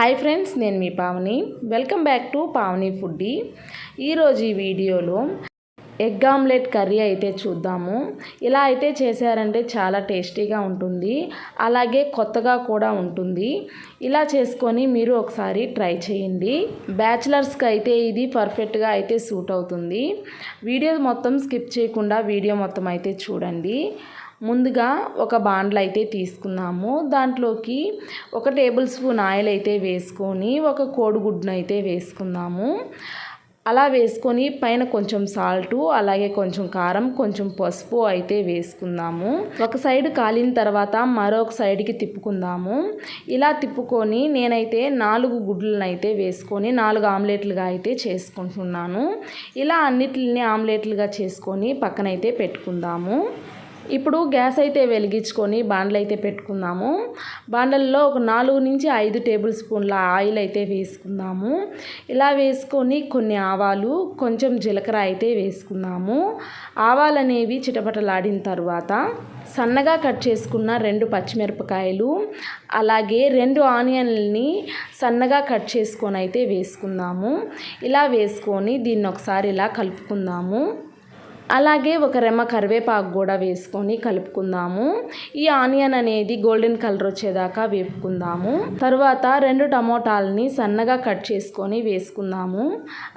Hi friends నేను మీ Pavani. Welcome back to Pavani foodie. ఈరోజు ఈ వీడియోలో ఎగ్ ఆమ్లెట్ కర్రీ అయితే చూద్దాము. ఇలా అయితే చేశారంటే చాలా టేస్టీగా ఉంటుంది. అలాగే కొత్తగా కూడా ఉంటుంది. ఇలా చేసుకొని మీరు ఒకసారి ట్రై చేయండి. బ్యాచిలర్స్కి అయితే ఇది పర్ఫెక్ట్గా అయితే సూట్ అవుతుంది. వీడియో మొత్తం స్కిప్ చేయకుండా వీడియో మొత్తం అయితే చూడండి. ముందుగా ఒక బాండ్లు అయితే తీసుకున్నాము. దాంట్లోకి ఒక టేబుల్ స్పూన్ ఆయిల్ అయితే వేసుకొని ఒక కోడిగుడ్డును అయితే వేసుకుందాము అలా వేసుకొని పైన కొంచెం సాల్టు అలాగే కొంచెం కారం కొంచెం పసుపు అయితే వేసుకుందాము. ఒక సైడ్ కాలిన తర్వాత మరొక సైడ్కి తిప్పుకుందాము. ఇలా తిప్పుకొని నేనైతే నాలుగు గుడ్లను అయితే వేసుకొని నాలుగు ఆమ్లెట్లుగా అయితే చేసుకుంటున్నాను. ఇలా అన్నిటిని ఆమ్లెట్లుగా చేసుకొని పక్కనైతే పెట్టుకుందాము. ఇప్పుడు గ్యాస్ అయితే వెలిగించుకొని బాండ్లు అయితే పెట్టుకుందాము. బాండల్లో ఒక నాలుగు నుంచి ఐదు టేబుల్ స్పూన్ల ఆయిల్ అయితే వేసుకుందాము. ఇలా వేసుకొని కొన్ని ఆవాలు కొంచెం జీలకర్ర అయితే వేసుకుందాము. ఆవాలు అనేవి చిటపటలాడిన తర్వాత సన్నగా కట్ చేసుకున్న రెండు పచ్చిమిరపకాయలు అలాగే రెండు ఆనియన్లని సన్నగా కట్ చేసుకొని అయితే వేసుకుందాము. ఇలా వేసుకొని దీన్ని ఒకసారి ఇలా కలుపుకుందాము. అలాగే ఒక రెమ్మ కరివేపాకు కూడా వేసుకొని కలుపుకుందాము. ఈ ఆనియన్ అనేది గోల్డెన్ కలర్ వచ్చేదాకా వేపుకుందాము. తర్వాత రెండు టమోటాలని సన్నగా కట్ చేసుకొని వేసుకుందాము.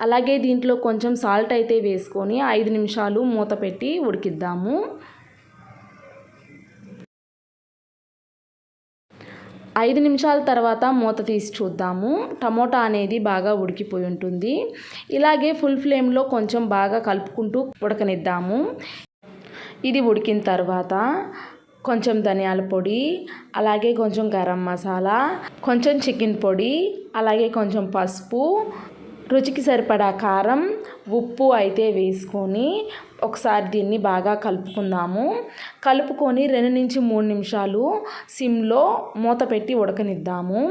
అలాగే దీంట్లో కొంచెం సాల్ట్ అయితే వేసుకొని ఐదు నిమిషాలు మూత పెట్టి ఉడికిద్దాము. ఐదు నిమిషాల తర్వాత మూత తీసి చూద్దాము. టమోటా అనేది బాగా ఉడికిపోయి ఉంటుంది. ఇలాగే ఫుల్ ఫ్లేమ్లో కొంచెం బాగా కలుపుకుంటూ ఉడకనిద్దాము. ఇది ఉడికిన తర్వాత కొంచెం ధనియాల పొడి అలాగే కొంచెం గరం మసాలా కొంచెం చికెన్ పొడి అలాగే కొంచెం పసుపు రుచికి సరిపడా కారం ఉప్పు అయితే వేసుకొని ఒకసారి దీన్ని బాగా కలుపుకుందాము. కలుపుకొని రెండు నుంచి మూడు నిమిషాలు సిమ్లో మూత పెట్టి ఉడకనిద్దాము.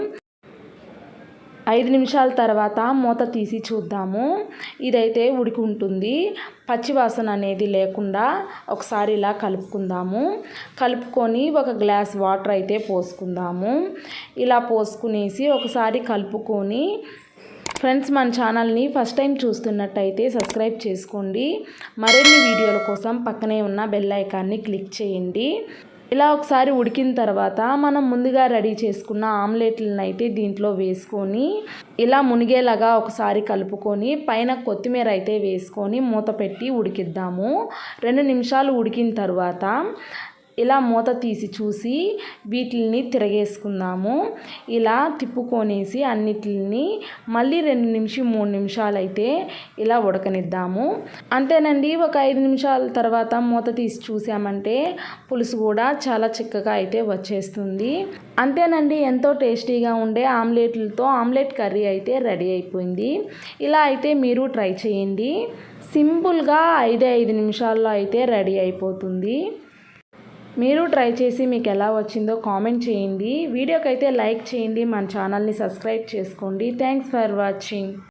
ఐదు నిమిషాల తర్వాత మూత తీసి చూద్దాము. ఇదైతే ఉడికి ఉంటుంది. పచ్చివాసన అనేది లేకుండా ఒకసారి ఇలా కలుపుకుందాము. కలుపుకొని ఒక గ్లాస్ వాటర్ అయితే పోసుకుందాము. ఇలా పోసుకునేసి ఒకసారి కలుపుకొని ఫ్రెండ్స్ మన ఛానల్ని ఫస్ట్ టైం చూస్తున్నట్టయితే సబ్స్క్రైబ్ చేసుకోండి. మరిన్ని వీడియోల కోసం పక్కనే ఉన్న బెల్ ఐకాన్ని క్లిక్ చేయండి. ఇలా ఒకసారి ఉడికిన తర్వాత మనం ముందుగా రెడీ చేసుకున్న ఆమ్లెట్లను అయితే దీంట్లో వేసుకొని ఇలా మునిగేలాగా ఒకసారి కలుపుకొని పైన కొత్తిమీర అయితే వేసుకొని మూత పెట్టి ఉడికిద్దాము. రెండు నిమిషాలు ఉడికిన తర్వాత ఇలా మూత తీసి చూసి వీటిని తిరగేసుకుందాము. ఇలా తిప్పుకొనేసి అన్నిటిని మళ్ళీ రెండు నిమిషం మూడు నిమిషాలు అయితే ఇలా ఉడకనిద్దాము. అంతేనండి ఒక ఐదు నిమిషాల తర్వాత మూత తీసి చూసామంటే పులుసు కూడా చాలా చిక్కగా అయితే వచ్చేస్తుంది. అంతేనండి ఎంతో టేస్టీగా ఉండే ఆమ్లెట్లతో ఆమ్లెట్ కర్రీ అయితే రెడీ అయిపోయింది. ఇలా అయితే మీరు ట్రై చేయండి. సింపుల్గా ఐదే ఐదు నిమిషాల్లో అయితే రెడీ అయిపోతుంది. మీరు ట్రై చేసి మీకు ఎలా వచ్చిందో కామెంట్ చేయండి. వీడియోకి అయితే లైక్ చేయండి. మన ఛానల్ని సబ్స్క్రైబ్ చేసుకోండి. Thanks for watching